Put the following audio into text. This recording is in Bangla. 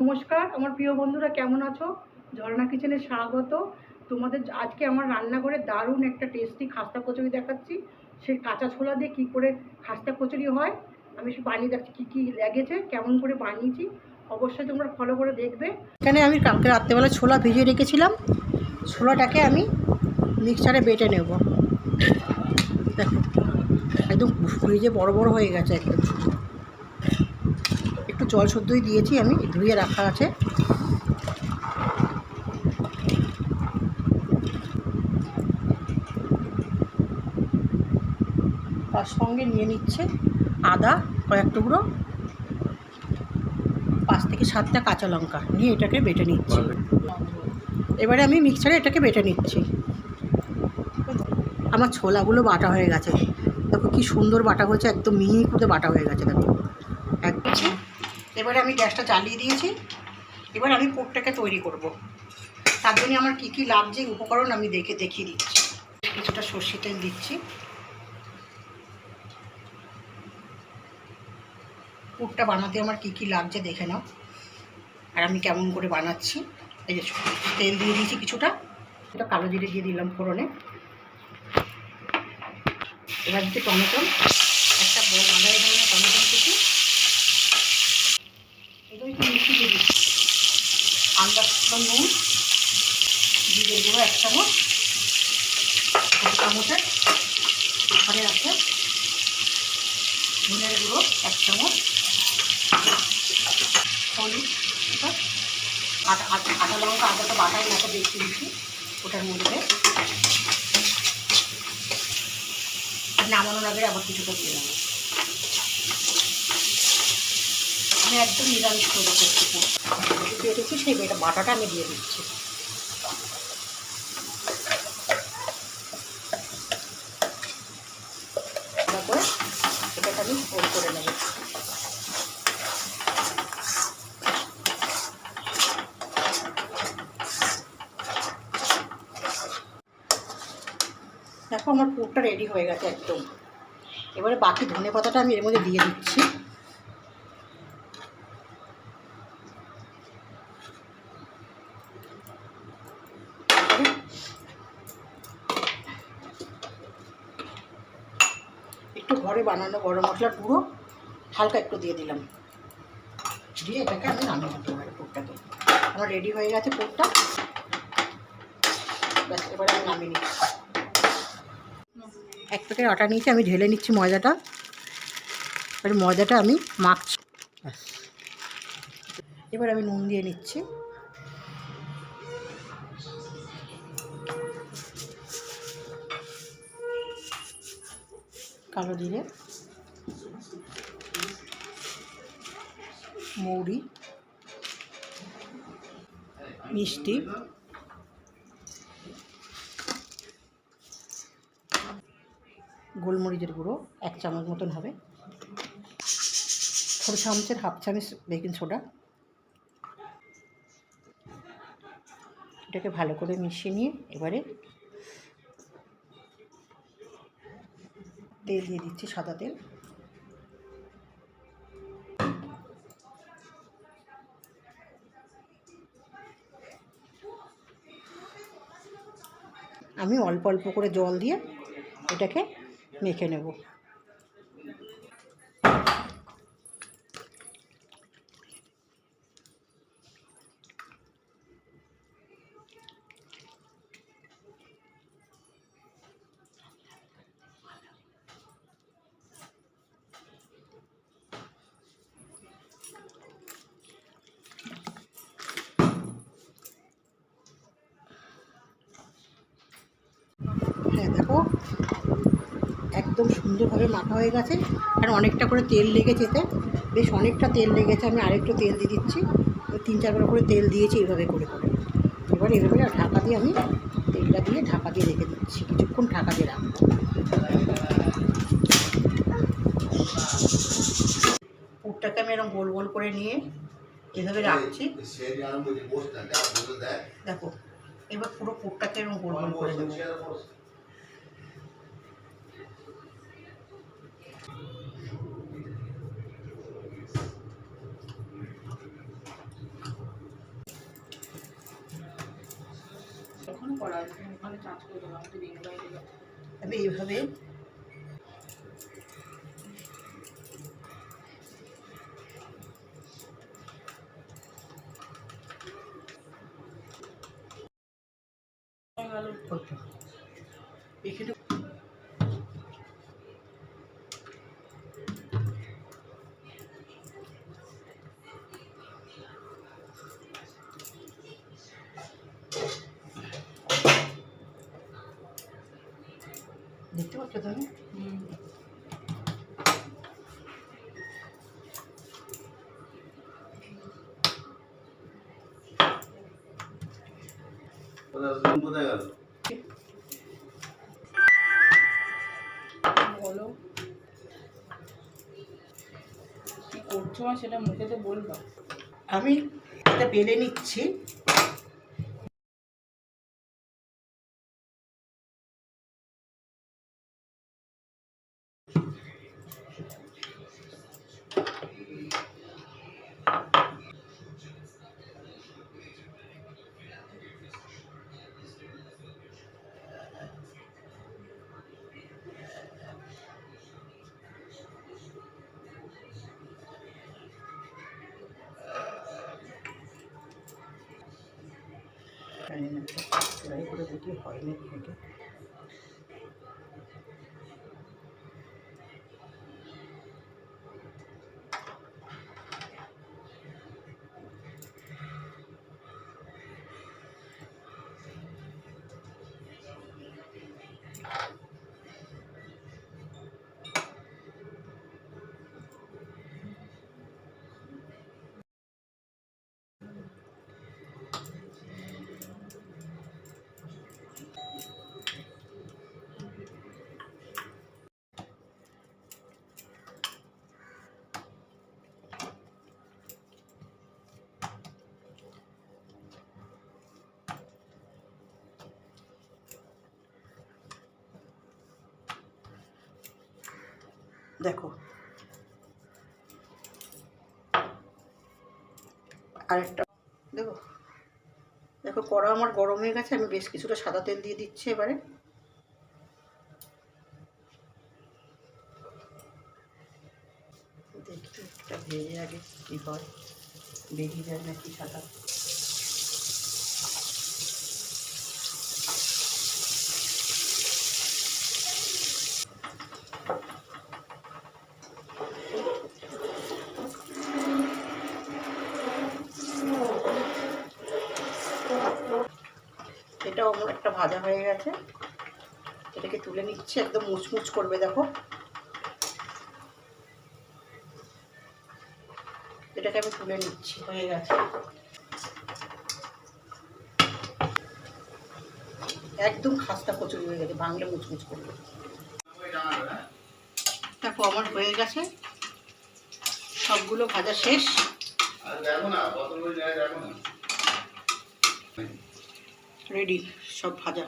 নমস্কার, আমার প্রিয় বন্ধুরা কেমন আছো? ঝর্ণা কিচেনে স্বাগত। তোমাদের আজকে আমার রান্নাঘরে দারুণ একটা টেস্টি খাস্তা কচুরি দেখাচ্ছি। সেই কাঁচা ছোলা দিয়ে কী করে খাস্তা কচুরি হয়? আমি সে বানিয়ে দেখছি কী কী লেগেছে, কেমন করে বানিয়েছি, অবশ্যই তোমরা ফলো করে দেখবে। এখানে আমি কালকে রাত্রেবেলা ছোলা ভিজিয়ে রেখেছিলাম। ছোলাটাকে আমি মিক্সারে বেটে নেব। দেখো, একদম ভিজে বড় বড় হয়ে গেছে একদম। একটু জল শুদ্ধই দিয়েছি, আমি ধুয়ে রাখা আছে। তার সঙ্গে নিয়ে নিচ্ছে আদা, কয়েক টুকরো, পাঁচ থেকে সাতটা কাঁচা লঙ্কা নিয়ে এটাকে বেটে নিচ্ছি। এবারে আমি মিক্সারে এটাকে বেটে নিচ্ছি। আমার ছোলাগুলো বাটা হয়ে গেছে। দেখো কি সুন্দর বাটা হয়েছে, একদম মিহি করে বাটা হয়ে গেছে, দেখো। একদম এবারে আমি গ্যাসটা জ্বালিয়ে দিয়েছি। এবার আমি পুরটাকে তৈরি করব। তার জন্য আমার কী কী লাগছে উপকরণ আমি দেখে দেখিয়ে দিচ্ছি। কিছুটা সর্ষে তেল দিচ্ছি। পুরটা বানাতে আমার কী কী লাগছে দেখে নাও। আর আমি কেমন করে বানাচ্ছি। এই যে তেল দিয়ে দিয়েছি কিছুটা। এটা কালো জিরে দিয়ে দিলাম ফোড়নে। এবার দিচ্ছি টমেটো। একটা বড় মাঝারি ধরনের টমেটো কুচি এগুলো একটু মিষ্টি দিয়ে দিচ্ছি আন্দাজ নুন জিরে গুঁড়ো এক চামচ এক চামচের ওখানে আছে ধনের গুঁড়ো এক চামচ। হলুদ আটা লঙ্কা আটাটা বাটাই মতো দেখতে দিচ্ছি ওটার মধ্যে। নামানোর আগে আবার কিছুটা দিয়ে নেব আমি একদম নিরামিষ তৈরি করছি বেটেছি সেই বেটা বাটাটা আমি দিয়ে দিচ্ছি। এটাকে আমি করে নেব। দেখো, আমার পুরটা রেডি হয়ে গেছে একদম। এবারে বাকি ধনে পাতাটা আমি এর মধ্যে দিয়ে দিচ্ছি একটু ঘরে বানানো গরম মশলার গুঁড়ো হালকা একটু দিয়ে দিলাম। দিয়ে এটাকে আমি নামিয়ে নিতে পারি পুরটাকে আমার রেডি হয়ে গেছে ব্যাস এবারে আমি নামিয়ে নিচ্ছি। এক প্যাকেট আটা নিয়েছি আমি ঢেলে নিচ্ছি ময়দাটা। এবার ময়দাটা আমি মাখছি। ব্যাস এবার আমি নুন দিয়ে নিচ্ছি। কালো জিরে, মৌরি, মিষ্টি, গোলমরিচের গুঁড়ো এক চামচ মতন হবে ছোটো চামচের হাফ চামচ বেকিং সোডা। এটাকে ভালো করে মিশিয়ে নিয়ে এবারে তেল দিয়ে দিচ্ছি সাদা তেল। আমি অল্প অল্প করে জল দিয়ে এটাকে মেখে নেব। দেখো। একদম সুন্দরভাবে মাখা হয়ে গেছে। আর অনেকটা করে তেল লেগেছে এতে। বেশ অনেকটা তেল লেগেছে। আমি আরেকটু তেল দিয়ে দিচ্ছি। ওই তিন চারবার করে তেল দিয়েছি এইভাবে করে করে। এবার এইভাবে ঢাকা দিয়ে আমি তেলটা দিয়ে ঢাকা দিয়ে রেখে দিচ্ছি। কিছুক্ষণ ঢাকা দিয়ে রাখব। পুরটাকে আমি এরকম গোল গোল করে নিয়ে এভাবে রাখছি। দেখো। এবার পুরো পুরটাকে এরকম গোল গোল করে দেবো। করা আছে ওখানে চার্জ করে দেবো আমাদের রিং লাইটে তবে এইভাবে এখানে পাচ্ছ তুমি কোথায় গেল বলো। কি করছ সেটা মুখে তো বলবা। আমি এটা বেলে নিচ্ছি। জানি না ট্রাই করে দেখি হয় নাকি দেখো। আরেকটা। দেখো। দেখো, কড়া আমার গরম হয়ে গেছে, আমি বেশ কিছুটা সাদা তেল দিয়ে দিচ্ছি এবারে। দেখি, একটা ভেজে আগে কী হয়। বেরিয়ে যায় নাকি সাদা? একটা ভাজা হয়ে গেছে। এটাকে তুলে নিচ্ছি, একদম মুচমুচ করবে, দেখো। এটাকে আমি তুলে নিচ্ছি, হয়ে গেছে। একদম খাস্তা কচুরি হয়ে গেছে বাংলা মুচমুচ করবে। দেখো, আমার হয়ে গেছে। সবগুলো ভাজা শেষ। না। রেডি সব ভাজা।